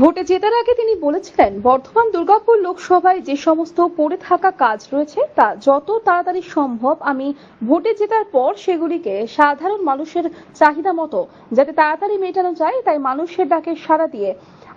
ভোটে জেতার আগে তিনি বলেছিলেন, বর্ধমান দুর্গাপুর লোকসভায় যে সমস্ত পড়ে থাকা কাজ রয়েছে, তা যত তাড়াতাড়ি সম্ভব আমি ভোটে জেতার পর সেগুলিকে সাধারণ মানুষের চাহিদা মতো, যাতে তাড়াতাড়ি মেটানো যায়, তাই মানুষের ডাকে সাড়া দিয়ে।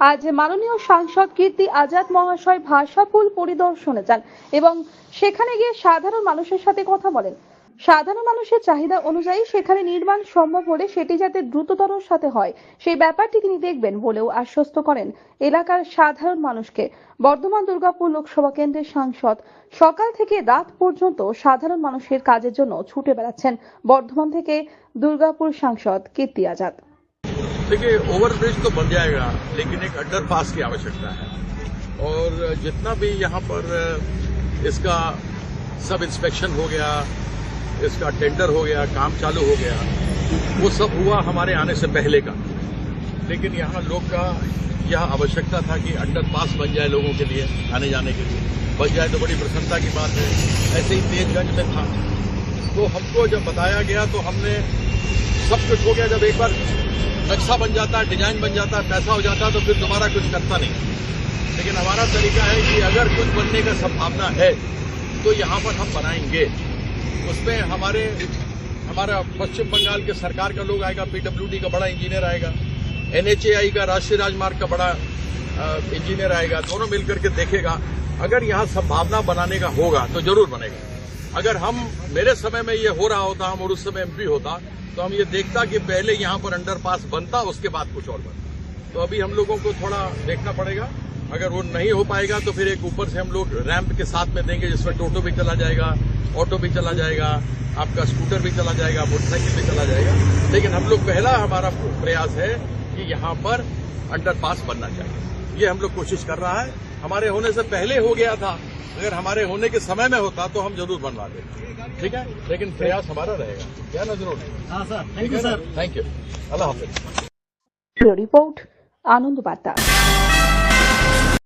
আজ মাননীয় সাংসদ কীর্তি আজাদ মহাশয় ভাষাপুল পরিদর্শনে যান এবং সেখানে গিয়ে সাধারণ মানুষের সাথে কথা বলেন। সাধারণ মানুষের চাহিদা অনুযায়ী সেখানে নির্মাণ সম্ভব হলে সেটি যাতে দ্রুততর সাথে হয় সেই ব্যাপারটি তিনি দেখবেন বলেও আশ্বস্ত করেন এলাকার সাধারণ মানুষকে বর্ধমান দুর্গাপুর লোকসভা কেন্দ্রের সাংসদ সকাল থেকে রাত পর্যন্ত সাধারণ মানুষের কাজের জন্য ছুটে বেড়াচ্ছেন বর্ধমান থেকে দুর্গাপুর সাংসদ কীর্তি আজাদ देखिए ओवरब्रिज तो बन जाएगा लेकिन एक अंडरपास की आवश्यकता है और जितना भी यहाँ पर इसका सब इंस्पेक्शन हो गया इसका टेंडर हो गया, काम चालू हो गया, वो सब हुआ हमारे आने से पहले का। लेकिन यहाँ लोग का यह आवश्यकता था कि अंडरपास बन जाए लोगों के लिए, आने जाने के लिए। बन जाए तो बड़ी प्रसन्नता की बात है। ऐसे ही तेजगंज में था। तो हमको जब बताया गया तो हमने सब कुछ हो गया। जब एक बार नक्शा बन जाता, डिज़ाइन बन जाता है पैसा हो जाता तो फिर दोबारा कुछ करता नहीं। लेकिन हमारा तरीका है कि अगर कुछ बनने का संभावना है तो यहाँ पर हम बनाएँगे। उसमें हमारे, हमारा पश्चिम बंगाल के सरकार का लोग आएगा, पीडब्ल्यूडी का बड़ा इंजीनियर आएगा, एनएचएआई का, राष्ट्रीय राजमार्ग का बड़ा इंजीनियर आएगा, दोनों मिलकर के देखेगा। अगर यहाँ संभावना बनाने का होगा तो ज़रूर बनेगा। अगर हम, मेरे समय में ये हो रहा होता, हम और उस समय एमपी होता तो हम ये देखता कि पहले यहाँ पर अंडरपास बनता, उसके बाद कुछ और बनता। तो अभी हम लोगों को थोड़ा देखना पड़ेगा। अगर वो नहीं हो पाएगा तो फिर एक ऊपर से हम लोग रैंप के साथ में देंगे जिसमें टोटो भी चला जाएगा ऑटो भी चला जाएगा आपका स्कूटर भी चला जाएगा मोटरसाइकिल भी चला जाएगा। लेकिन हम लोग पहला हमारा प्रयास है कि यहाँ पर अंडरपास बनना चाहिए। ये हम लोग कोशिश कर रहा है। हमारे होने से पहले हो गया था। अगर हमारे होने के समय में होता तो हम ज़रूर बनवा देते। ठीक है? लेकिन प्रयास हमारा रहेगा। क्या नज़रों thank you sir. Thank you अल्लाह हाफिज। रिपोर्ट आनंद बाता